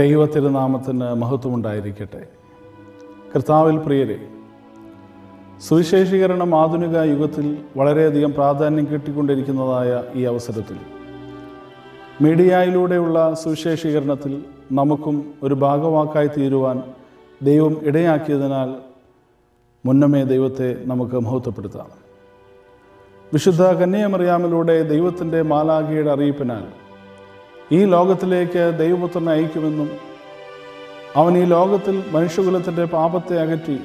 ദൈവ തിരുനാമത്തിന് മഹത്വമുണ്ടായിരിക്കട്ടെ. കർത്താവിൽ പ്രിയരെ സുവിശേഷീകരണം ആധുനിക യുഗത്തിൽ വളരെയധികം പ്രാധാന്യം കിട്ടിക്കൊണ്ടിരിക്കുന്നതായ ഈ അവസരത്തിൽ മീഡിയയിലൂടെയുള്ള സുവിശേഷീകരണത്തിൽ നമുക്കും ഒരു ഭാഗവാക്കായി തീരുവാൻ ദൈവം ഇടയാക്കിയതിനാൽ മുന്നമേ ദൈവത്തെ നമുക്ക് മഹത്വപ്പെടുത്താം. വിശുദ്ധ കന്യാമറിയാമിലൂടെ ദൈവത്തിന്റെ മാലാഖിയുടെ അറിയിപ്പിനാൽ ഈ ലോകത്തിലേക്ക് ദൈവപുത്രനെ അയക്കുമെന്നും അവൻ ഈ ലോകത്തിൽ മനുഷ്യകുലത്തിന്റെ പാപത്തെ അകറ്റി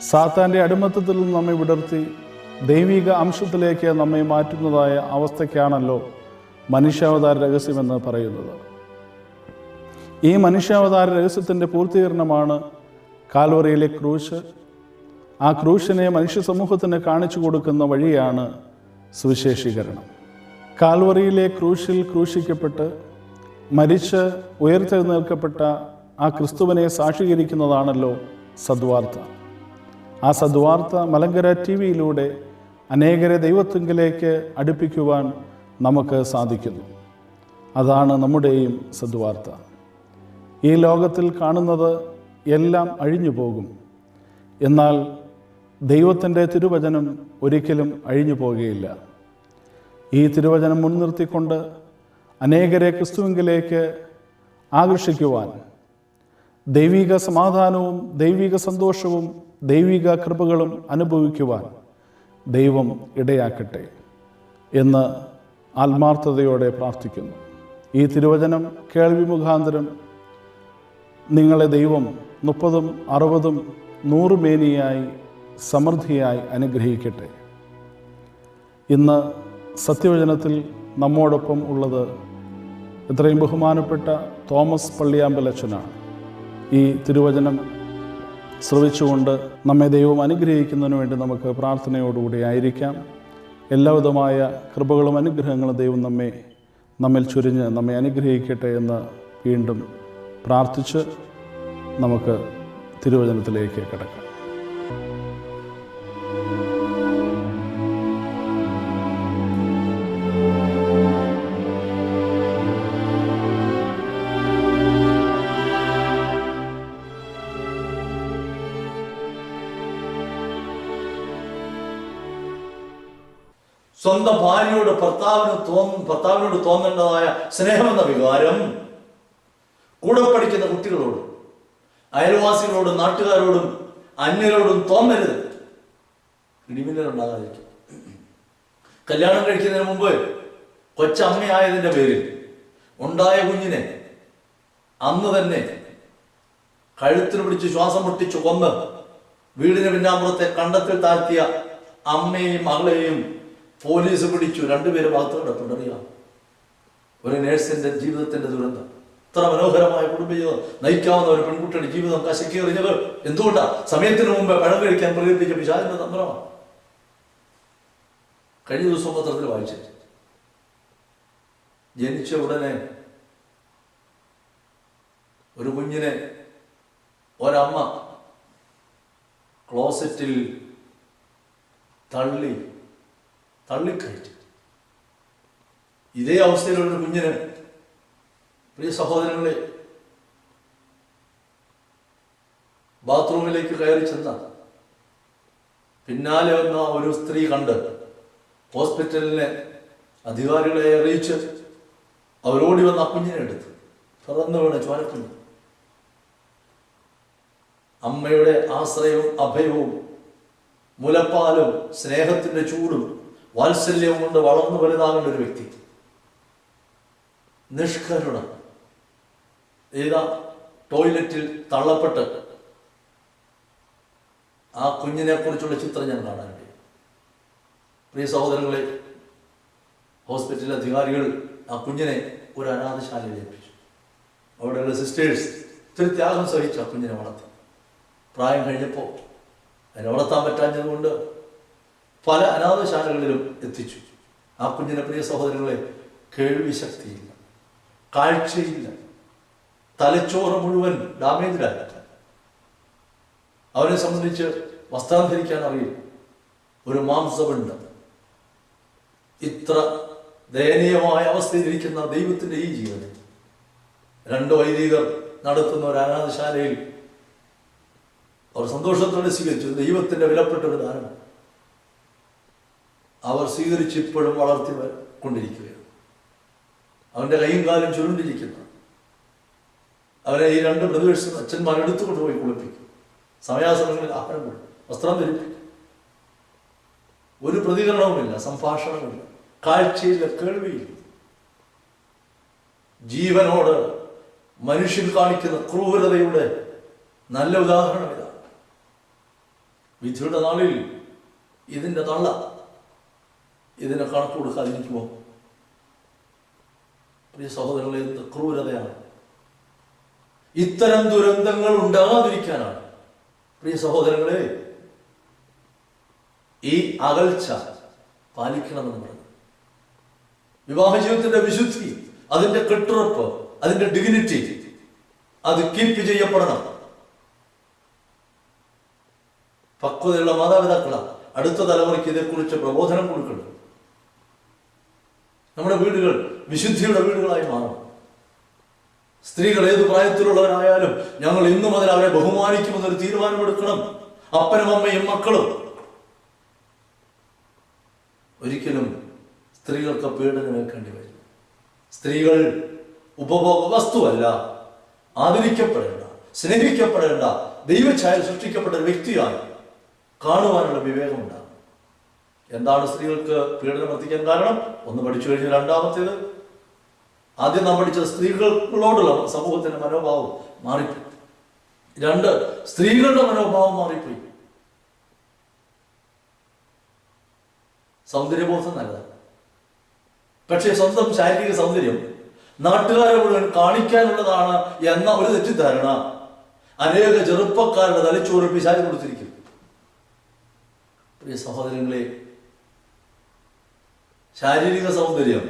സാത്താന്റെ അടിമത്തത്തിൽ നിന്ന് നമ്മെ വിടർത്തി ദൈവിക അംശത്തിലേക്ക് നമ്മെ മാറ്റുന്നതായ അവസ്ഥയ്ക്കാണല്ലോ മനുഷ്യാവതാര രഹസ്യമെന്ന് പറയുന്നത്. ഈ മനുഷ്യാവതാര രഹസ്യത്തിന്റെ പൂർത്തീകരണമാണ് കാൽവറിയിലെ ക്രൂശ്. ആ ക്രൂശിനെ മനുഷ്യ സമൂഹത്തിന് കാണിച്ചു കൊടുക്കുന്ന വഴിയാണ് സുവിശേഷീകരണം. കാൽവറിയിലെ ക്രൂശിൽ ക്രൂശിക്കപ്പെട്ട് മരിച്ച് ഉയർത്തെഴുന്നേൽക്കപ്പെട്ട ആ ക്രിസ്തുവിനെ സാക്ഷീകരിക്കുന്നതാണല്ലോ സദ്വാർത്ത. ആ സദ്വാർത്ത മലങ്കര ടി വിയിലൂടെ അനേകരെ ദൈവത്വങ്കിലേക്ക് അടുപ്പിക്കുവാൻ നമുക്ക് സാധിക്കുന്നു. അതാണ് നമ്മുടെയും സദ്വാർത്ത. ഈ ലോകത്തിൽ കാണുന്നത് എല്ലാം അഴിഞ്ഞു പോകും എന്നാൽ ദൈവത്തിന്റെ തിരുവചനം ഒരിക്കലും അഴിഞ്ഞു പോകുകയില്ല ഈ തിരുവചനം മുൻനിർത്തിക്കൊണ്ട് അനേകരെ ക്രിസ്തുവിങ്കിലേക്ക് ആകർഷിക്കുവാൻ ദൈവിക സമാധാനവും ദൈവിക സന്തോഷവും ദൈവിക കൃപകളും അനുഭവിക്കുവാൻ ദൈവം ഇടയാക്കട്ടെ എന്ന് ആത്മാർത്ഥതയോടെ പ്രാർത്ഥിക്കുന്നു. ഈ തിരുവചനം കേൾവി മുഖാന്തരം നിങ്ങളെ ദൈവം മുപ്പതും അറുപതും നൂറ് മേനിയായി സമൃദ്ധിയായി അനുഗ്രഹിക്കട്ടെ. ഇന്ന് സത്യവചനത്തിൽ നമ്മോടൊപ്പം ഉള്ളത് ഇത്രയും ബഹുമാനപ്പെട്ട തോമസ് പള്ളിയാമ്പലച്ചനാണ് ഈ തിരുവചനം ശ്രവിച്ചുകൊണ്ട് നമ്മെ ദൈവം അനുഗ്രഹിക്കുന്നതിന് വേണ്ടി നമുക്ക് പ്രാർത്ഥനയോടുകൂടി ആയിരിക്കാം. എല്ലാവിധമായ കൃപകളും അനുഗ്രഹങ്ങളും ദൈവം നമ്മെ നമ്മിൽ ചുരിഞ്ഞ് നമ്മെ അനുഗ്രഹിക്കട്ടെ എന്ന് വീണ്ടും പ്രാർത്ഥിച്ച് നമുക്ക് തിരുവചനത്തിലേക്ക് കിടക്കാം. സ്വന്തം ഭാര്യയോട് ഭർത്താവിന് തോന്ന ഭർത്താവിനോട് തോന്നേണ്ടതായ സ്നേഹമെന്ന വികാരം കൂടെ പഠിക്കുന്ന കുട്ടികളോടും അയൽവാസികളോടും നാട്ടുകാരോടും അന്യരോടും തോന്നരുത്. ഇടിമിന്നലുണ്ടാകാതിരിക്കും. കല്യാണം കഴിക്കുന്നതിന് മുമ്പ് കൊച്ചമ്മയായതിന്റെ പേരിൽ ഉണ്ടായ കുഞ്ഞിനെ അന്ന് തന്നെ കഴുത്തിന് പിടിച്ച് ശ്വാസം മുട്ടിച്ച് കൊന്ന് വീടിന് പിന്നാമ്പുറത്തെ കണ്ടത്തിൽ താഴ്ത്തിയ അമ്മയെയും മകളെയും പോലീസ് പിടിച്ചു. രണ്ടുപേരും അകത്ത് കിടപ്പുണ്ടറിയാം ഒരു നേഴ്സിന്റെ ജീവിതത്തിന്റെ ദുരന്തം. ഇത്ര മനോഹരമായ കുടുംബജീവിതം. നയിക്കാവുന്ന ഒരു പെൺകുട്ടിയുടെ ജീവിതം കശക്കി എറിഞ്ഞത് എന്തുകൊണ്ടാ? സമയത്തിന് മുമ്പ് പഴം കഴിക്കാൻ പ്രേരിപ്പിച്ച പിശാചിന്റെ തന്ത്രമാണ് കഴിഞ്ഞ ദിവസം പത്രത്തിൽ വായിച്ചു. ജനിച്ച ഉടനെ ഒരു കുഞ്ഞിനെ ഒരമ്മ ക്ലോസറ്റിൽ തള്ളി തള്ളിക്കയറ്റി. ഇതേ അവസ്ഥയിലുള്ള കുഞ്ഞിന് പ്രിയ സഹോദരങ്ങളെ ബാത്റൂമിലേക്ക് കയറി ചെന്ന പിന്നാലെ വന്ന ഒരു സ്ത്രീ കണ്ട് ഹോസ്പിറ്റലിനെ അധികാരികളെ അറിയിച്ച് അവരോടി വന്ന കുഞ്ഞിനെ എടുത്തു. തുറന്നു വീണ ചോരക്കുഞ്ഞ്. അമ്മയുടെ ആശ്രയവും അഭയവും മുലപ്പാലും സ്നേഹത്തിന്റെ ചൂടും വാത്സല്യവും കൊണ്ട് വളർന്നു വലുതാകേണ്ട ഒരു വ്യക്തി. നിഷ്കരുണ. ഏതാ? ടോയ്ലറ്റിൽ തള്ളപ്പെട്ട് ആ കുഞ്ഞിനെ കുറിച്ചുള്ള ചിത്രം ഞാൻ കാണാനുണ്ട് പ്രിയ സഹോദരങ്ങളെ ഹോസ്പിറ്റൽ അധികാരികൾ ആ കുഞ്ഞിനെ ഒരു അനാഥശാലയിൽ ഏൽപ്പിച്ചു. അവിടെയുള്ള സിസ്റ്റേഴ്സ് ഒത്തിരി ത്യാഗം സഹിച്ചു ആ കുഞ്ഞിനെ വളർത്തി. പ്രായം കഴിഞ്ഞപ്പോൾ അതിനെ വളർത്താൻ പറ്റാഞ്ഞതുകൊണ്ട് പല അനാഥശാലകളിലും എത്തിച്ചു. ആ കുഞ്ഞിനെ പ്രിയ സഹോദരങ്ങളെ കേൾവി ശക്തിയില്ല. കാഴ്ചയില്ല. തലച്ചോറ് മുഴുവൻ ഡാമേജ്ഡായി അവനെ സംബന്ധിച്ച് വസ്ത്രം ധരിക്കാൻ അറിയില്ല. ഒരു മാംസമുണ്ട് ഇത്ര ദയനീയമായ അവസ്ഥയിലിരിക്കുന്ന ദൈവത്തിന്റെ ഈ ജീവിതം രണ്ട് വൈദികർ നടത്തുന്ന ഒരു അനാഥശാലയിൽ അവർ സന്തോഷത്തോടെ സ്വീകരിച്ചു. ദൈവത്തിന്റെ വിലപ്പെട്ട ഒരു ദാനം അവർ സ്വീകരിച്ച് ഇപ്പോഴും വളർത്തി കൊണ്ടിരിക്കുകയാണ്. അവന്റെ കൈയും കാലും ചുരുണ്ടിരിക്കുന്ന. അവരെ ഈ രണ്ട് ബ്രദേഴ്സ് അച്ഛന്മാർ എടുത്തു കൊണ്ടുപോയി കുളിപ്പിക്കും. സമയാസമയങ്ങളിൽ ആഹാരം കൊടുക്കും. വസ്ത്രം ധരിപ്പിക്കും. ഒരു പ്രതികരണവുമില്ല സംഭാഷണമില്ല കാഴ്ചയില്ല കേൾവിയില്ല. ജീവനോട് മനുഷ്യൻ കാണിക്കുന്ന ക്രൂരതയുടെ നല്ല ഉദാഹരണം ഇതാണ് വിധിയുടെ നാളിൽ ഇതിന്റെ തള്ള ഇതിനെ കണക്ക് കൊടുക്കാതിരിക്കുമോ പ്രിയ സഹോദരങ്ങളെ എന്ത് ക്രൂരതയാണ്. ഇത്തരം ദുരന്തങ്ങൾ ഉണ്ടാകാതിരിക്കാനാണ്. പ്രിയ സഹോദരങ്ങളെ ഈ അകൽച്ച പാലിക്കണമെന്ന് പറഞ്ഞു. വിവാഹ ജീവിതത്തിന്റെ വിശുദ്ധി അതിന്റെ കെട്ടുറപ്പ് അതിന്റെ ഡിഗ്നിറ്റി അത് കീപ്പ് ചെയ്യപ്പെടണം. പക്വതയുള്ള മാതാപിതാക്കളാണ് അടുത്ത തലമുറയ്ക്ക് ഇതേക്കുറിച്ച് പ്രബോധനം കൊടുക്കണം. നമ്മുടെ വീടുകൾ വിശുദ്ധിയുടെ വീടുകളായി മാറും. സ്ത്രീകൾ ഏത് പ്രായത്തിലുള്ളവരായാലും ഞങ്ങൾ ഇന്നു മുതൽ അവരെ ബഹുമാനിക്കുമെന്നൊരു തീരുമാനമെടുക്കണം. അപ്പനും അമ്മയും മക്കളും. ഒരിക്കലും സ്ത്രീകൾക്ക് പീഡനമേൽക്കേണ്ടി വരും സ്ത്രീകൾ ഉപഭോഗ വസ്തുവല്ല ആദരിക്കപ്പെടേണ്ട സ്നേഹിക്കപ്പെടേണ്ട ദൈവഛായ സൃഷ്ടിക്കപ്പെട്ട ഒരു വ്യക്തിയാണ് കാണുവാനുള്ള വിവേകമുണ്ടാകും എന്താണ് സ്ത്രീകൾക്ക് പീഡനം വർദ്ധിക്കാൻ കാരണം? ഒന്ന് പഠിച്ചു കഴിഞ്ഞാൽ രണ്ടാമത്തേത് ആദ്യം നാം പഠിച്ചത് സ്ത്രീകളോടുള്ള സമൂഹത്തിന്റെ മനോഭാവം മാറിപ്പോയി. രണ്ട് സ്ത്രീകളുടെ മനോഭാവം മാറിപ്പോയി. സൗന്ദര്യബോധം നല്ലതാണ്. പക്ഷേ സ്വന്തം ശാരീരിക സൗന്ദര്യം നാട്ടുകാരെ മുഴുവൻ കാണിക്കാനുള്ളതാണ് എന്ന ഒരു തെറ്റിദ്ധാരണ അനേക ചെറുപ്പക്കാരുടെ തലച്ചോറ് കൊടുത്തിരിക്കും പ്രിയ സഹോദരങ്ങളെ ശാരീരിക സൗന്ദര്യം.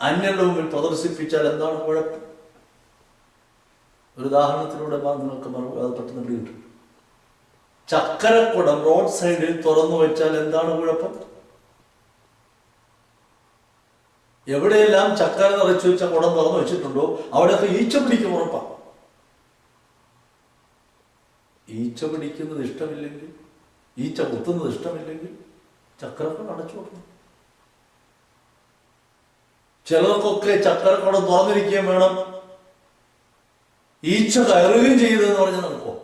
അന്യരുടെ മുമ്പിൽ പ്രദർശിപ്പിച്ചാൽ എന്താണ് കുഴപ്പം? ഒരു ഉദാഹരണത്തിലൂടെ നിങ്ങൾക്ക് അത് പെട്ടെന്ന് പിടികിട്ടും. ചക്കരക്കുടം റോഡ് സൈഡിൽ തുറന്നു വെച്ചാൽ എന്താണ് കുഴപ്പം? എവിടെയെല്ലാം ചക്കര നിറച്ചു വെച്ച കുടം തുറന്നു വെച്ചിട്ടുണ്ടോ അവിടെയൊക്കെ ഈച്ച പിടിക്കും ഉറപ്പാ. ഈച്ച പിടിക്കുന്നത് ഇഷ്ടമില്ലെങ്കിൽ ഈച്ച കുത്തുന്നത് ഇഷ്ടമില്ലെങ്കിൽ ചക്രക്കുടം അടച്ചു കൊടുക്കണം ചിലർക്കൊക്കെ ചക്കരക്കട തുറന്നിരിക്കുകയും വേണം. ഈച്ച കയറുകയും ചെയ്തതെന്ന് പറഞ്ഞാൽ നടക്കുമോ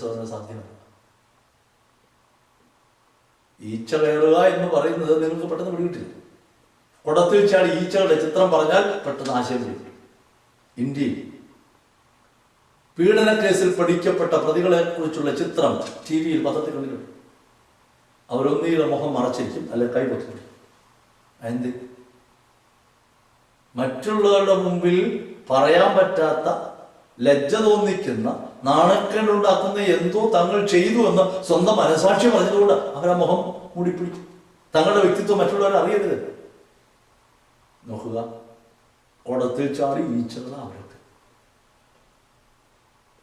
സഹോദരൻ സാധ്യമല്ല ഈച്ച കയറുക എന്ന് പറയുന്നത് നിങ്ങൾക്ക് പെട്ടെന്ന് പിടികിട്ടില്ല. കുടത്തിൽ ചാടി ഈച്ചകളുടെ ചിത്രം പറഞ്ഞാൽ പെട്ടെന്ന് ആശയം പിടികിട്ടും. ഇന്ത്യയിൽ പീഡന കേസിൽ പഠിക്കപ്പെട്ട പ്രതികളെ കുറിച്ചുള്ള ചിത്രം ടി വിയിൽ പത്രത്തിൽ കണ്ടിട്ടുണ്ട് അവരൊന്നിയിലെ മുഖം മറച്ചിരിക്കും അല്ലെ കൈ പൊത്തിരിക്കും എന്ത്? മറ്റുള്ളവരുടെ മുമ്പിൽ പറയാൻ പറ്റാത്ത ലജ്ജ തോന്നിക്കുന്ന നാണക്കേടുണ്ടാക്കുന്ന എന്തോ തങ്ങൾ ചെയ്തു എന്ന് സ്വന്തം മനസാക്ഷി പറഞ്ഞതുകൊണ്ട് അവർ ആ മുഖം മൂടിപ്പിടിക്കും തങ്ങളുടെ വ്യക്തിത്വം മറ്റുള്ളവരെ അറിയരുത്. നോക്കുക. കുടത്തിൽ ചാടി ഈച്ചകൾ അവർക്ക്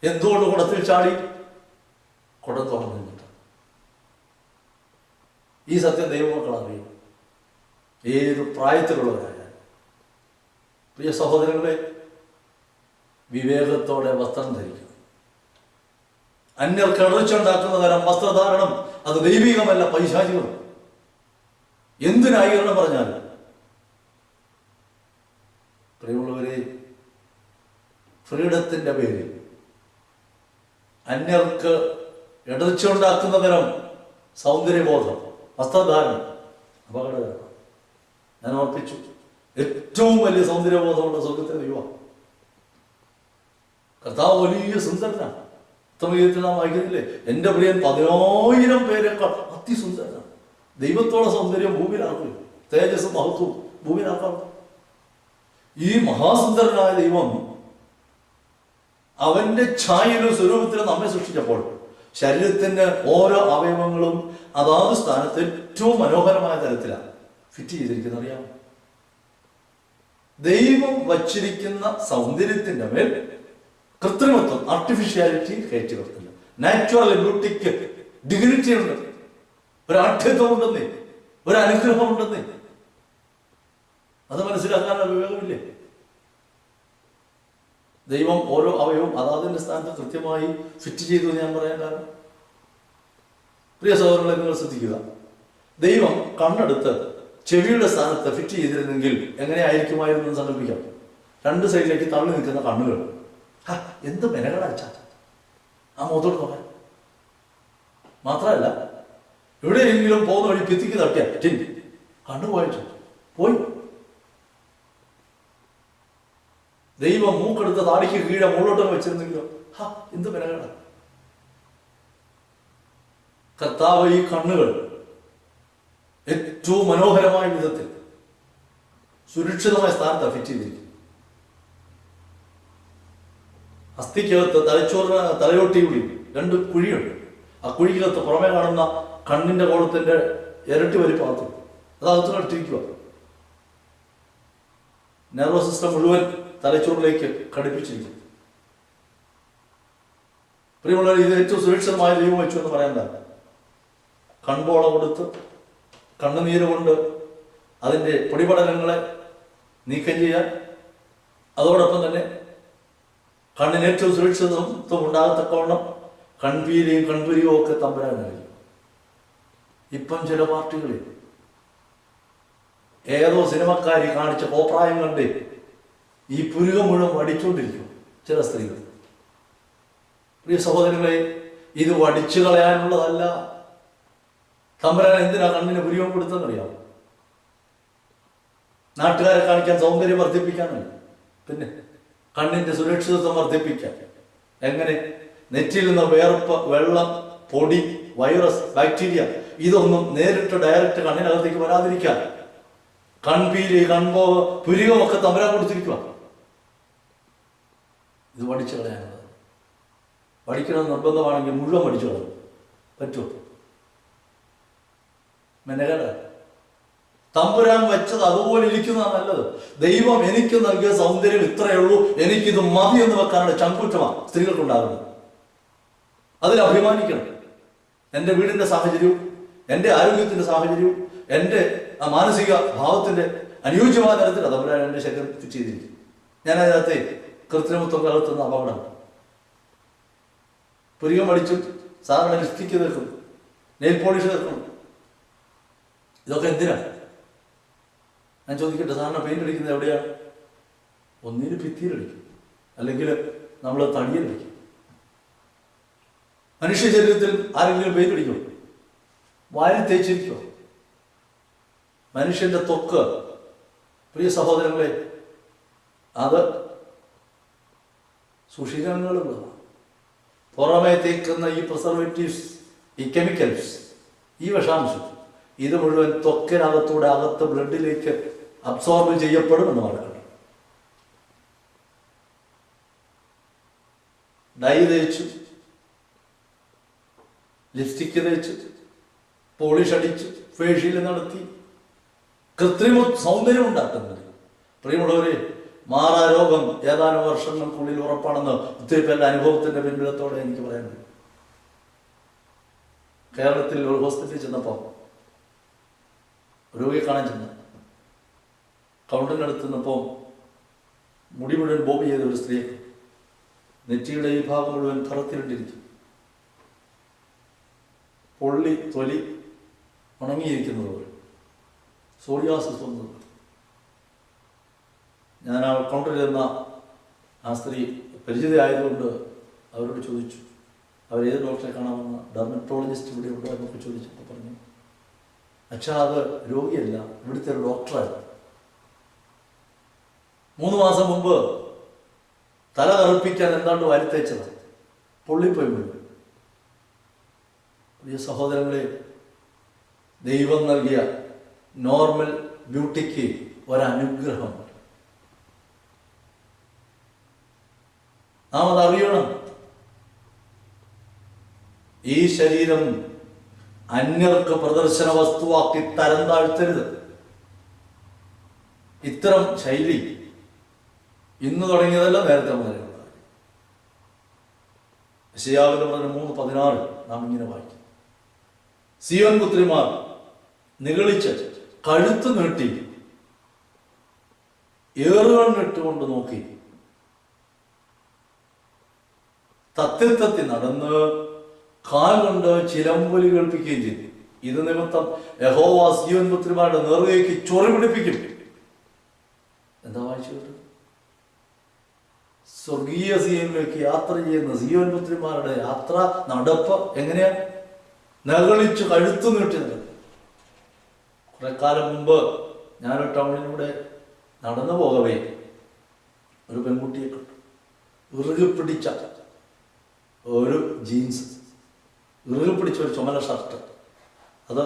എന്തുകൊണ്ട് കുടത്തിൽ ചാടി? കുടം തുറന്നിട്ട് ഈ സത്യം ദൈവമക്കൾ അറിയും. ഏത് പ്രായത്തിലുള്ളവരായാലും പ്രിയ സഹോദരങ്ങളെ വിവേകത്തോടെ വസ്ത്രം ധരിക്കണം. അന്യർ ഇടർച്ചുണ്ടാക്കുന്ന തരം വസ്ത്രധാരണം അത് ദൈവികമല്ല പൈശാചികം. എന്തിനായിരണം പറഞ്ഞാൽ പ്രിയമുള്ളവരെ ഫ്രീഡത്തിന്റെ പേരിൽ അന്യർക്ക് ഇടർച്ചുണ്ടാക്കുന്ന തരം സൗന്ദര്യബോധം വസ്ത്രധാരണം അപകടകരമാണ് ഞാൻ ഓർപ്പിച്ചു ഏറ്റവും വലിയ സൗന്ദര്യബോധമുള്ള സ്വർഗത്തെ ദൈവം. കർത്താവ് വലിയ സുന്ദരനാണ്. ഉത്തമഗീതത്തിൽ നാം വായിക്കുന്നില്ലേ എന്റെ പ്രിയൻ പതിനായിരം പേരെക്കാൾ അതിസുന്ദരനാണ്. ദൈവത്തോടെ സൗന്ദര്യം ഭൂമിയിലാക്കില്ല തേജസ് മഹത്വം ഭൂമിയിലാക്കാം ഈ മഹാസുന്ദരനായ ദൈവം അവന്റെ ഛായയിലും സ്വരൂപത്തിലും നമ്മെ സൃഷ്ടിച്ചപ്പോൾ ശരീരത്തിന്റെ ഓരോ അവയവങ്ങളും അതാത് സ്ഥാനത്ത് ഏറ്റവും മനോഹരമായ തരത്തിലാണ്. ഫിറ്റ് ചെയ്തിരിക്കുന്ന അറിയാമോ ദൈവം വച്ചിരിക്കുന്ന സൗന്ദര്യത്തിന്റെ മേൽ കൃത്രിമത്വം ആർട്ടിഫിഷ്യാലിറ്റി കയറ്റി വെക്കില്ല നാച്ചുറൽ ബ്യൂട്ടിക്ക് ഡിഗ്നിറ്റി ഉണ്ട് ഒരു ആഠ്യത്വം ഉണ്ടെന്നേ ഒരു അനുഗ്രഹം ഉണ്ടെന്നേ. അത് മനസ്സിലാക്കാനുള്ള വിവേകമില്ലേ ദൈവം ഓരോ അവയവും അതാതിന്റെ സ്ഥാനത്ത് കൃത്യമായി ഫിറ്റ് ചെയ്തു ഞാൻ പറയാൻ കാരണം. പ്രിയ സഹോദരങ്ങളെ നിങ്ങൾ ശ്രദ്ധിക്കുക. ദൈവം കണ്ണെടുത്ത് ചെവിയുടെ സ്ഥാനത്ത് ഫിറ്റ് ചെയ്തിരുന്നെങ്കിൽ എങ്ങനെയായിരിക്കുമായിരുന്നു എന്ന് സങ്കല്പിക്കാം. രണ്ട് സൈഡിലേക്ക് തള്ളി നിൽക്കുന്ന കണ്ണുകൾ. ഹാ, എന്ത് മെനകളാച്ചാ ആ മുഖത്തോട് നോക്കാൻ മാത്രമല്ല എവിടെയെങ്കിലും പോകുന്ന വഴി ഭിത്തിക്ക് തട്ടിയാൽ ടിൻ കണ്ണു പോയിട്ട് പോയി. ദൈവം മൂക്കെടുത്ത് താടിക്ക് കീഴെ മുകളിലോട്ട് വെച്ചിരുന്നെങ്കിലോ? ഹാ എന്ത് മെനകളാ. കർത്താവ് ഈ കണ്ണുകൾ ഏറ്റവും മനോഹരമായ വിധത്തിൽ സുരക്ഷിതമായ സ്ഥാനത്ത് ഫിറ്റ് ചെയ്തിരിക്കും അസ്ഥിക്കകത്ത് തലച്ചോറിന് തലയോട്ടി കുഴി രണ്ട് കുഴിയുണ്ട്. ആ കുഴിക്കകത്ത് പുറമെ കാണുന്ന കണ്ണിന്റെ കോളത്തിന്റെ ഇരട്ടി വലിപ്പകത്ത് അത് അകത്ത് കട്ടിരിക്കുക നെർവസ് സിസ്റ്റം മുഴുവൻ തലച്ചോറിലേക്ക് ഘടിപ്പിച്ചിരിക്കും പ്രിയമുള്ളവർ ഇത് ഏറ്റവും സുരക്ഷിതമായ ദൈവം വെച്ചു എന്ന് പറയാൻ കൺപോള കൊടുത്ത് കണ്ണുനീര് കൊണ്ട് അതിന്റെ പൊടിപടലങ്ങളെ നീക്കം ചെയ്യാൻ അതോടൊപ്പം തന്നെ കണ്ണിന് ഏറ്റവും സുരക്ഷിതത്വം ഉണ്ടാകത്തക്കവണ്ണം കൺപീലിയും കൺപുരിയും ഒക്കെ തമ്പരാൻ കഴിയും ഇപ്പം ചില പാർട്ടികളിൽ ഏതോ സിനിമക്കാരി കാണിച്ച കോപ്രായം കണ്ട് ഈ പുരുക മുഴുവൻ വടിച്ചുകൊണ്ടിരിക്കും ചില സ്ത്രീകൾ. പ്രിയ സഹോദരങ്ങളെ ഇത് വടിച്ചു കളയാനുള്ളതല്ല. തമ്പരാൻ എന്തിനാ കണ്ണിന് പുരിവം കൊടുത്തെന്നറിയാം നാട്ടുകാരെ കാണിക്കാൻ സൗന്ദര്യം വർദ്ധിപ്പിക്കാനല്ല. പിന്നെ കണ്ണിന്റെ സുരക്ഷിതത്വം വർദ്ധിപ്പിക്കാൻ. എങ്ങനെ? നെറ്റിയിൽ നിന്ന് വേർപ്പ് വെള്ളം പൊടി വൈറസ് ബാക്ടീരിയ ഇതൊന്നും നേരിട്ട് ഡയറക്റ്റ് കണ്ണിനകത്തേക്ക് വരാതിരിക്കാൻ കൺപീലി കൺപോ പുരികമൊക്കെ തമ്പരാൻ കൊടുത്തിരിക്കുക ഇത് പഠിച്ചു കളയാനുള്ളത്. പഠിക്കണം നിർബന്ധമാണെങ്കിൽ മുഴുവൻ പഠിച്ചു കളയും. പറ്റുമോ മെനകേട. തമ്പുരാൻ വെച്ചത് അതുപോലെ ഇരിക്കുന്നതാണ് നല്ലത്. ദൈവം എനിക്ക് നൽകിയ സൗന്ദര്യം ഇത്രയേ ഉള്ളൂ. എനിക്കിത് മതി എന്ന് വെക്കാനുള്ള സ്ത്രീകൾക്ക് സ്ത്രീകൾക്കുണ്ടാകുന്നത്. അതിൽ അഭിമാനിക്കണം. എന്റെ വീടിന്റെ സാഹചര്യവും എന്റെ ആരോഗ്യത്തിന്റെ സാഹചര്യവും എന്റെ മാനസിക ഭാവത്തിന്റെ അനുയോജ്യമായ തരത്തിൽ തമ്പുരാൻ എന്റെ ശരീരം ഫിറ്റ് ചെയ്തിരിക്കും ഞാൻ അതിനകത്ത് കൃത്രിമത്വം കലർത്തുന്ന അപകടം. പുരികം അടിച്ചും സാധാരണ ലിപ്സ്റ്റിക്ക് നിൽക്കും നെയിൽ പോളിഷ് തീർക്കണം ഇതൊക്കെ എന്തിനാ? ഞാൻ ചോദിക്കട്ടെ സാറിന് പെയിന്റ് അടിക്കുന്നത് എവിടെയാണ് ഒന്നിന് ഭിത്തിയിലടിക്കും അല്ലെങ്കിൽ നമ്മൾ തടിയിലടിക്കും മനുഷ്യ ശരീരത്തിൽ ആരെങ്കിലും പെയിന്റ് അടിക്കും വാരി തേച്ചിരിക്കോ മനുഷ്യന്റെ തൊക്ക് പ്രിയ സഹോദരങ്ങളെ അത് സൂക്ഷിക്കാനുള്ളതാണ്. പുറമേ തേക്കുന്ന ഈ പ്രിസർവേറ്റീവ്സ് ഈ കെമിക്കൽസ് ഈ വിഷാംശം ഇത് മുഴുവൻ ത്വക്കിനകത്തൂടെ അകത്ത് ബ്ലഡിലേക്ക് അബ്സോർബ് ചെയ്യപ്പെടും എന്ന് പറയുന്നത് ഡൈ തേച്ചു ലിപ്സ്റ്റിക്ക് തേച്ചു പോളിഷ് അടിച്ച് ഫേഷ്യൽ നടത്തി കൃത്രിമ സൗന്ദര്യം ഉണ്ടാക്കുന്നത്. പ്രിയമുള്ളവരെ മാറാരോഗം ഏതാനും വർഷങ്ങൾക്കുള്ളിൽ ഉറപ്പാണെന്ന് ഒത്തിരി പേരുടെ അനുഭവത്തിന്റെ പിൻബലത്തോടെ എനിക്ക് പറയാനുണ്ട്. കേരളത്തിൽ ഒരു ഹോസ്പിറ്റലിൽ ചെന്നപ്പോൾ രോഗിയെ കാണാൻ ചെന്ന്. കൗണ്ടറിനടുത്ത് നിന്നപ്പോൾ മുടി മുഴുവൻ ബോബ് ചെയ്ത ഒരു സ്ത്രീയെ നെറ്റിയുടെ ഈ ഭാഗം മുഴുവൻ കറുത്തിരിട്ടിരിക്കും പൊള്ളി തൊലി ഉണങ്ങിയിരിക്കുന്നത് പോലെ സോറിയാസിസ് വന്നത് ഞാൻ ആ കൗണ്ടറിൽ ചെന്ന ആ സ്ത്രീ പരിചിതയായതുകൊണ്ട് അവരോട് ചോദിച്ചു. അവരേത് ഡോക്ടറെ കാണാമെന്ന് ഡെർമറ്റോളജിസ്റ്റ് ഇവിടെ ഉണ്ടോ എന്നൊക്കെ ചോദിച്ചപ്പോൾ പറഞ്ഞു അച്ഛാ അത് രോഗിയല്ല. ഇവിടുത്തെ ഒരു ഡോക്ടറായിരുന്നു. മൂന്ന് മാസം മുമ്പ് തല തറുപ്പിക്കാൻ എന്താണ്ട് വരുത്തേച്ചത്. പൊള്ളിപ്പോയി മുഴുവൻ പ്രിയ സഹോദരങ്ങളെ ദൈവം നൽകിയ നോർമൽ ബ്യൂട്ടിക്ക് ഒരനുഗ്രഹമുണ്ട് നാം അത് അറിയണം ഈ ശരീരം അന്യർക്ക് പ്രദർശന വസ്തുവാക്കി തരം താഴ്ത്തരുത്. ഇത്തരം ശൈലി ഇന്ന് തുടങ്ങിയതല്ല നേരത്തെ മുതലുള്ള മൂന്ന് പതിനാറ് നാം ഇങ്ങനെ വായിക്കും. സിയോൻ പുത്രിമാർ നിഗളിച്ച് കഴുത്ത് നീട്ടി ഏറുകൾ ഇട്ടുകൊണ്ട് നോക്കി. തത്തി തത്തി നടന്ന് കാൽ കൊണ്ട് ചിലമ്പൊലി കേൾപ്പിക്കുകയും ചെയ്തു. ഇത് നിമിത്തം യഹോവ ജീവൻ പുത്രിമാരുടെ നെറുകയ്ക്ക് ചൊറി പിടിപ്പിക്കും. എന്താ വായിച്ചു? സ്വർഗീയ സീനിലേക്ക് യാത്ര ചെയ്യുന്ന സീവൻ പുത്രിമാരുടെ യാത്ര നടപ്പ് എങ്ങനെയാ? നകളിച്ച് കഴുത്തു നീട്ടിയത്. കുറെ കാലം മുമ്പ് ഞാൻ ടൗണിലൂടെ നടന്നു പോകവേ ഒരു പെൺകുട്ടിയെ കണ്ടു. ഇറുകി പിടിച്ച ഒരു ജീൻസ്. ഇറുകി പിടിച്ച ഒരു ചുമല ഷർട്ട്. അത്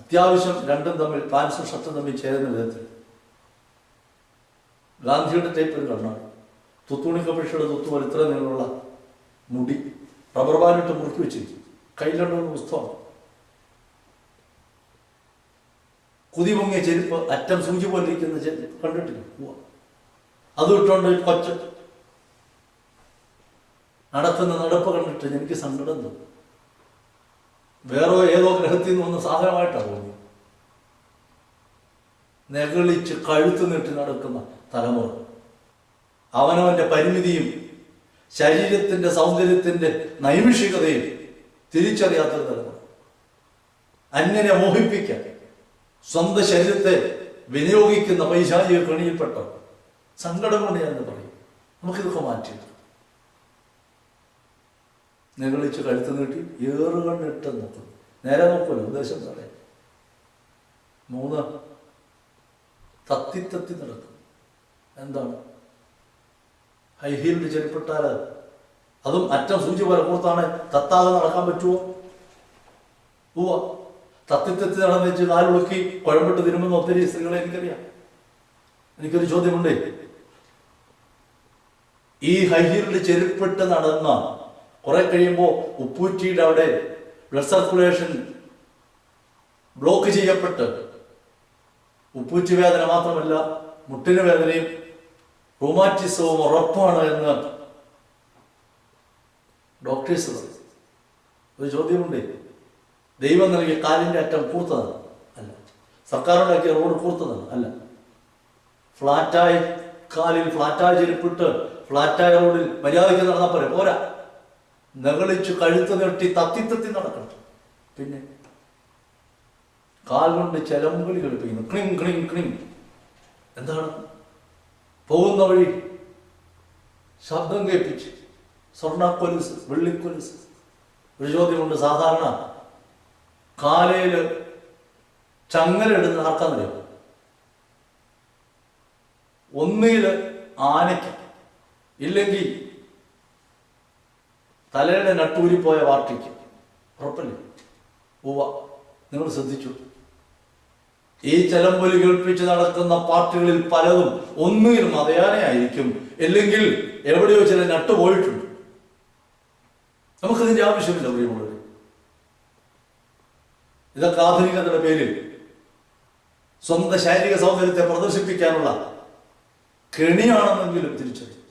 അത്യാവശ്യം രണ്ടും തമ്മിൽ പാൻസും ഷർട്ടും തമ്മിൽ ചേരുന്ന വിധത്തിൽ. ഗാന്ധിയുടെ ടൈപ്പ് ഒരു കണ്ണാണ് തുത്തുണി കപ്പിഷയുടെ തുത്തു പോലെ ഇത്ര നീളമുള്ള മുടി. റബ്ബർ മുറുക്കി വെച്ചിരിക്കും. കയ്യിലുണ്ടെന്ന് പുസ്തകം. കുതി പൊങ്ങിയ ചെരുപ്പ് അറ്റം സൂചി പോലെ ഇരിക്കുന്ന ചെരുപ്പ് കണ്ടിട്ടില്ല. അത് ഇട്ടുകൊണ്ട് കൊച്ച നടത്തുന്ന നടപ്പ് കണ്ടിട്ട് എനിക്ക് സങ്കടം തോന്നി. വേറെ ഏതോ ഗ്രഹത്തിൽ നിന്ന് വന്ന സാധനമായിട്ടാണ് തോന്നി നെകളിച്ച് കഴുത്ത് നീട്ടി നടക്കുന്ന തലമുറ. അവനവന്റെ പരിമിതിയും ശരീരത്തിന്റെ സൗന്ദര്യത്തിന്റെ നൈമിഷികതയും തിരിച്ചറിയാത്തൊരു തലമുറ. അന്യനെ മോഹിപ്പിക്കാൻ സ്വന്തം ശരീരത്തെ വിനിയോഗിക്കുന്ന പൈശാചിക കണിയിൽപ്പെട്ട സങ്കടം കൊണ്ട് ഞാൻ പറയും. നമുക്കിതൊക്കെ മാറ്റിയെടുക്കാം. നികളിച്ച് കഴുത്ത് നീട്ടി ഏറുകണ്ണിട്ട് നോക്കുന്നു നേരെ നോക്കുമല്ലോ ഉദ്ദേശം പറയാം? മൂന്ന് തത്തി തത്തി നടക്കും. എന്താണ്? ഹൈ ചെരുപ്പിട്ടാൽ അതും അറ്റം സൂചി പോലെ പുറത്താണ് തത്താതെ നടക്കാൻ പറ്റുമോ പോവാ തത്തിത്തത്തി തത്തി നടന്ന് വെച്ച് കാലുളുക്കി കുഴമ്പിട്ട് തിരുമുന്ന ഒത്തിരി സ്ത്രീകളെ എനിക്കറിയാം. എനിക്കൊരു ചോദ്യമുണ്ട്. ഈ ഹൈ ഹീൽഡ് ചെരുപ്പിട്ട് നടന്ന കുറെ കഴിയുമ്പോൾ ഉപ്പൂറ്റിയുടെ അവിടെ ബ്ലഡ് സർക്കുലേഷൻ ബ്ലോക്ക് ചെയ്യപ്പെട്ട് ഉപ്പൂറ്റി വേദന മാത്രമല്ല മുട്ടിന് വേദനയും റൂമാറ്റിസവും ഉറപ്പാണ് എന്ന് ഡോക്ടേഴ്സ് ഒരു ചോദ്യമുണ്ട്. ദൈവം നൽകിയ കാലിന്റെ അറ്റം കൂർത്തതാണ്? അല്ല. സർക്കാർ ഉണ്ടാക്കിയ റോഡ് കൂർത്തതാണ്? അല്ല. ഫ്ലാറ്റായി കാലിൽ ഫ്ലാറ്റായി ചെരുപ്പിട്ട് ഫ്ലാറ്റായ റോഡിൽ മര്യാദയ്ക്ക് നടന്നാൽ പോരാ. നകളിച്ച് കഴുത്ത് കെട്ടി തത്തി തത്തി നടക്കണം. പിന്നെ കാൽ കൊണ്ട് ചെലമ്പുകളി കളിപ്പിക്കുന്നു. ക്ലിങ് ക്ലിങ് ക്ലിങ് എന്താണ്? പോകുന്ന വഴി ശബ്ദം കേൾപ്പിച്ച് സ്വർണക്കൊലുസ് വെള്ളിക്കൊലുസ്. ഒരു ചോദ്യമുണ്ട് സാധാരണ കാലയിൽ ചങ്ങലിടുന്ന കഴിയും ഒന്നിൽ ആനയ്ക്ക്. ഇല്ലെങ്കിൽ തലയുടെ നട്ടൂരിപ്പോയ പാർട്ടിക്ക് ഉറപ്പല്ലേ. ഉവ നിങ്ങൾ ശ്രദ്ധിച്ചു. ഈ ചലമ്പൊലി കേൾപ്പിച്ച് നടക്കുന്ന പാർട്ടികളിൽ പലതും ഒന്നുകിൽ മതയാനയായിരിക്കും അല്ലെങ്കിൽ എവിടെയോ ചില നട്ട് പോയിട്ടുണ്ട് നമുക്കതിന്റെ ആവശ്യമില്ല പ്രിയമുള്ളവർ ഇതൊക്കെ ആധുനികതയുടെ പേരിൽ സ്വന്തം ശാരീരിക സൗന്ദര്യത്തെ പ്രദർശിപ്പിക്കാനുള്ള കെണിയാണെന്നെങ്കിലും തിരിച്ചറിയും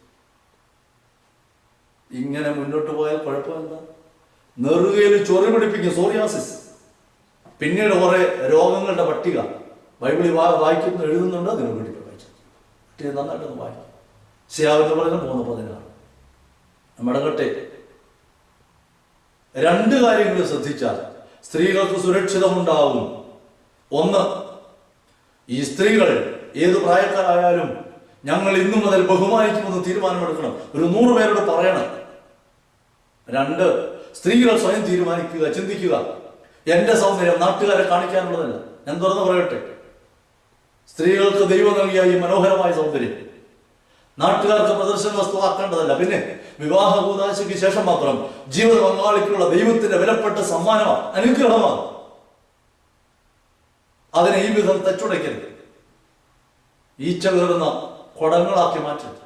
ഇങ്ങനെ മുന്നോട്ട് പോയാൽ കുഴപ്പമെന്താ? നെറുകയിൽ ചൊറി പിടിപ്പിക്കും സോറിയാസിസ് പിന്നീട് കുറെ രോഗങ്ങളുടെ പട്ടിക ബൈബിളിൽ വാ വായിക്കുന്നു എഴുതുന്നുണ്ട് അതിന് വേണ്ടി വായിച്ചു പട്ടിക നന്നായിട്ടൊന്ന് വായിക്കും. സിയാവിന്റെ പറഞ്ഞ മൂന്ന് പതിനാറ്. മടങ്ങട്ടെ രണ്ട് കാര്യങ്ങൾ ശ്രദ്ധിച്ചാൽ സ്ത്രീകൾക്ക് സുരക്ഷിതമുണ്ടാവും ഒന്ന് ഈ സ്ത്രീകൾ ഏത് പ്രായക്കാരായാലും ഞങ്ങൾ ഇന്നു മുതൽ ബഹുമാനിക്കുമെന്ന് തീരുമാനമെടുക്കണം. ഒരു നൂറ് പേരോട് പറയണം. രണ്ട് സ്ത്രീകൾ സ്വയം തീരുമാനിക്കുക ചിന്തിക്കുക. എന്റെ സൗന്ദര്യം നാട്ടുകാരെ കാണിക്കാനുള്ളതല്ല. ഞാൻ തുറന്നു പറയട്ടെ. സ്ത്രീകൾക്ക് ദൈവം നൽകിയ ഈ മനോഹരമായ സൗന്ദര്യം. നാട്ടുകാർക്ക് പ്രദർശന വസ്തുവാക്കേണ്ടതല്ല. പിന്നെ വിവാഹ കൂതാശയ്ക്ക് ശേഷം മാത്രം ജീവിത പങ്കാളിക്കുള്ള ദൈവത്തിന്റെ വിലപ്പെട്ട സമ്മാനമാണ് അനുഗ്രഹമാണ്. അതിനെ ഈ വിധം തച്ചുടയ്ക്കരുത് ഈച്ച കയറുന്ന കുടങ്ങളാക്കി മാറ്റരുത്.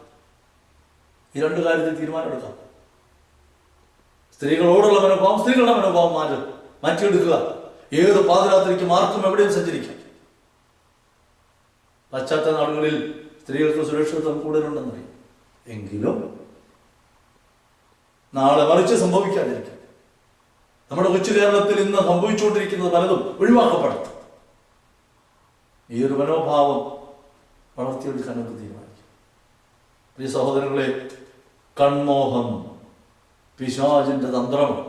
ഈ രണ്ടു കാര്യത്തിൽ തീരുമാനമെടുക്കാം. സ്ത്രീകളോടുള്ള മനോഭാവം സ്ത്രീകളുടെ മനോഭാവം മാറ്റും മാറ്റിയെടുക്കുക. ഏത് പാതിരാത്രിക്കും ആർക്കും എവിടെയും സഞ്ചരിക്കാം. പശ്ചാത്തല നാടുകളിൽ സ്ത്രീകൾക്ക് സുരക്ഷിതത്വം കൂടുതലുണ്ടെന്നറിയാം. എങ്കിലും നാളെ മറിച്ച് സംഭവിക്കാതിരിക്കാം. നമ്മുടെ കൊച്ചു കേരളത്തിൽ ഇന്ന് സംഭവിച്ചുകൊണ്ടിരിക്കുന്നത് പലതും ഒഴിവാക്കപ്പെടുത്തും ഈ ഒരു മനോഭാവം വളർത്തിയെടുക്കാൻ നമുക്ക് തീരുമാനിക്കും. പ്രിയ സഹോദരങ്ങളെ കൺമോഹം പിശാചിന്റെ തന്ത്രമാണ്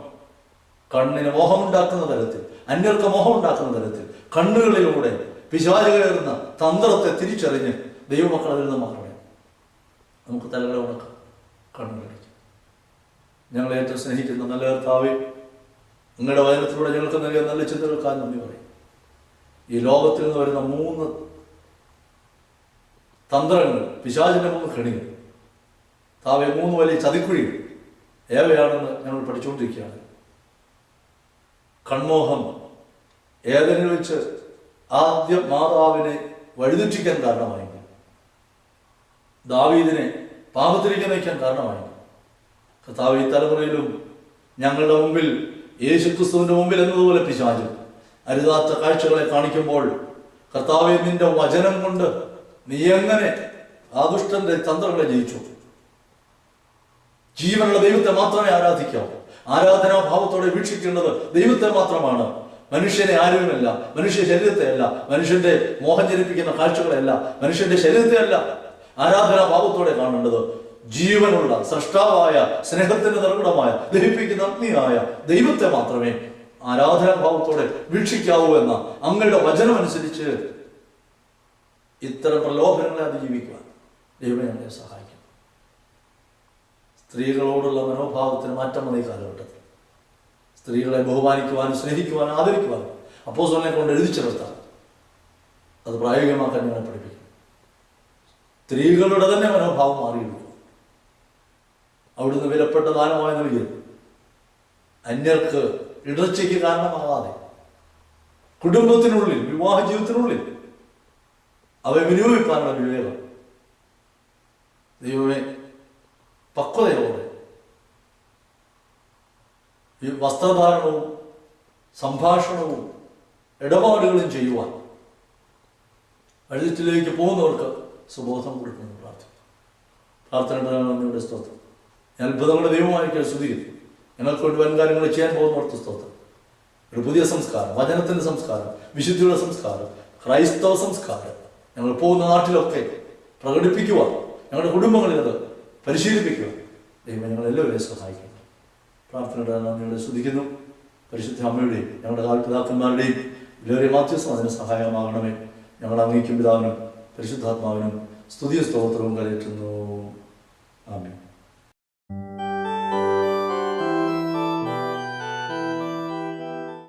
കണ്ണിന് മോഹമുണ്ടാക്കുന്ന തരത്തിൽ അന്യർക്ക് മോഹമുണ്ടാക്കുന്ന തരത്തിൽ കണ്ണുകളിലൂടെ പിശാച് കയറുന്ന തന്ത്രത്തെ തിരിച്ചറിഞ്ഞ് ദൈവമക്കൾ അതിൽ നിന്ന് മാറണം. നമുക്ക് തലകളെ ഉണക്കാം കണ്ണുകളിൽ ഞങ്ങളെ ഏറ്റവും സ്നേഹിക്കുന്ന നല്ല കർത്താവേ നിങ്ങളുടെ വചനത്തിലൂടെ ഞങ്ങൾക്ക് നൽകിയ നല്ല ചിന്തകൾക്കാൻ നന്ദി പറയും. ഈ ലോകത്തിൽ നിന്ന് വരുന്ന മൂന്ന് തന്ത്രങ്ങൾ പിശാചിന്റെ മൂന്ന് കെണികൾ താവെ മൂന്ന് വലിയ ചതിക്കുഴികൾ. ഏവയാണെന്ന് ഞങ്ങൾ പഠിച്ചുകൊണ്ടിരിക്കുകയാണ്. കൺമോഹം ഏതെങ്കിലും വെച്ച് ആദ്യ മാതാവിനെ വഴിതെറ്റിക്കാൻ കാരണമായി ദാവീദിനെ പാപത്തിലേക്ക് നയിക്കാൻ കാരണമായി കർത്താവ് ഈ തലമുറയിലും ഞങ്ങളുടെ മുമ്പിൽ യേശുക്രിസ്തുവിന്റെ മുമ്പിൽ എന്നതുപോലെ പിശാചു അരുതാത്ത കാഴ്ചകളെ കാണിക്കുമ്പോൾ കർത്താവ് നിന്റെ വചനം കൊണ്ട് നീ എങ്ങനെ ആ ദുഷ്ടന്റെ തന്ത്രങ്ങളെ ജയിച്ചു? ജീവനുള്ള ദൈവത്തെ മാത്രമേ ആരാധിക്കാവൂ ആരാധനാഭാവത്തോടെ വീക്ഷിക്കേണ്ടത് ദൈവത്തെ മാത്രമാണ്. മനുഷ്യനെ ആരുമല്ല മനുഷ്യ ശരീരത്തെയല്ല മനുഷ്യന്റെ മോഹം ജനിപ്പിക്കുന്ന കാഴ്ചകളെയല്ല മനുഷ്യന്റെ ശരീരത്തെ അല്ല. ശരീരത്തെയല്ല ആരാധനാഭാവത്തോടെ കാണേണ്ടത് ജീവനുള്ള സൃഷ്ടാവായ സ്നേഹത്തിന്റെ നിർഗുണമായ ദഹിപ്പിക്കുന്ന അഗ്നിയായ ദൈവത്തെ മാത്രമേ ആരാധനാഭാവത്തോടെ വീക്ഷിക്കാവൂ എന്ന അങ്ങയുടെ വചനമനുസരിച്ച് ഇത്തരം പ്രലോഭനങ്ങളെ അതിജീവിക്കുവാൻ ദൈവം എന്നെ സഹായിക്കും സ്ത്രീകളോടുള്ള മനോഭാവത്തിന് മാറ്റം വന്ന ഈ കാലഘട്ടത്തിൽ. സ്ത്രീകളെ ബഹുമാനിക്കുവാനും സ്നേഹിക്കുവാനും ആദരിക്കുവാനും അപ്പോസോനെ കൊണ്ട് എഴുതി ചേർത്താൽ അത് പ്രായോഗികമാക്കാൻ ഞങ്ങളെ പഠിപ്പിക്കും. സ്ത്രീകളുടെ തന്നെ മനോഭാവം മാറിയെടുക്കും. അവിടുന്ന് വിലപ്പെട്ട ദാനമായി നൽകിയത് അന്യർക്ക് ഇടർച്ചയ്ക്ക് കാരണമാകാതെ കുടുംബത്തിനുള്ളിൽ വിവാഹ ജീവിതത്തിനുള്ളിൽ അവയെ വിനിയോഗിക്കാനുള്ള വിവേകം ദൈവമേ പക്വതയോടെ. ഈ വസ്ത്രധാരണവും സംഭാഷണവും ഇടപാടുകളും ചെയ്യുവാൻ വഴിതെറ്റിലേക്ക് പോകുന്നവർക്ക് സുബോധം കൊടുക്കുന്നു പ്രാർത്ഥന. പ്രാർത്ഥന നന്ദിയുടെ സ്തോത്രം. ഞാൻ അത്ഭുതങ്ങളുടെ ദൈവമായിരിക്കും സ്തുതിക്കുന്നു. ഞങ്ങൾക്ക് വേണ്ടി വൻ കാര്യങ്ങൾ ചെയ്യാൻ പോകുന്നവർക്ക് സ്തോത്രം. ഒരു പുതിയ സംസ്കാരം വചനത്തിന്റെ സംസ്കാരം വിശുദ്ധിയുടെ സംസ്കാരം ക്രൈസ്തവ സംസ്കാരം ഞങ്ങൾ പോകുന്ന നാട്ടിലൊക്കെ പ്രകടിപ്പിക്കുവാൻ ഞങ്ങളുടെ കുടുംബങ്ങളിൽ അത് പരിശീലിപ്പിക്കുക. ദൈവം ഞങ്ങളെല്ലാവരെയും സഹായിക്കുന്നു പ്രാർത്ഥനയുടെ നന്ദിയോടെ ശ്രദ്ധിക്കുന്നു പരിശുദ്ധ അമ്മയുടെയും ഞങ്ങളുടെ കാൽപിതാക്കന്മാരുടെയും എല്ലാവരെയും മാധ്യസ്ഥം അതിന് സഹായമാകണമേ ഞങ്ങൾ അങ്ങേക്കും പിതാവിനും പരിശുദ്ധാത്മാവിനും സ്തുതിയും സ്തോത്രവും കലയിട്ടുന്നു ആമേൻ.